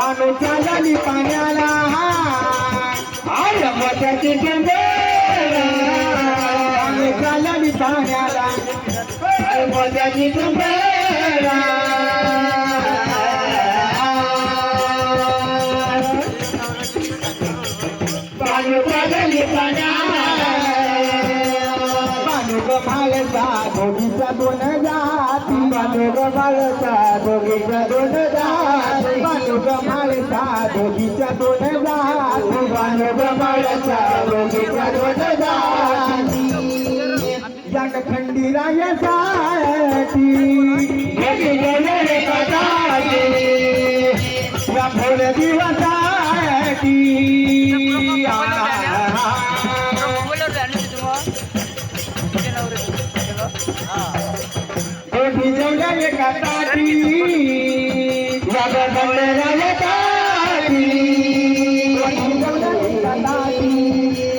बाणू चालली पाण्याला. आय मोत्याची चंदेला बाणू चालली पाण्याला. मोत्याची चंदेला पाणी चालली पाण्याला. माळसा दोघीच्या दोन जाती. बांधू ग बाळसा दोघीच्या दोन जाती. बाणू ग माळसा दोघीच्या दोन जाती. बांधू ग बाळसा दोघीच्या दोन जाती. जग थंडी रायासाठी दोघी जण एका या भोर दिवसासाठी दोघी जेवल्या एका ताटी जग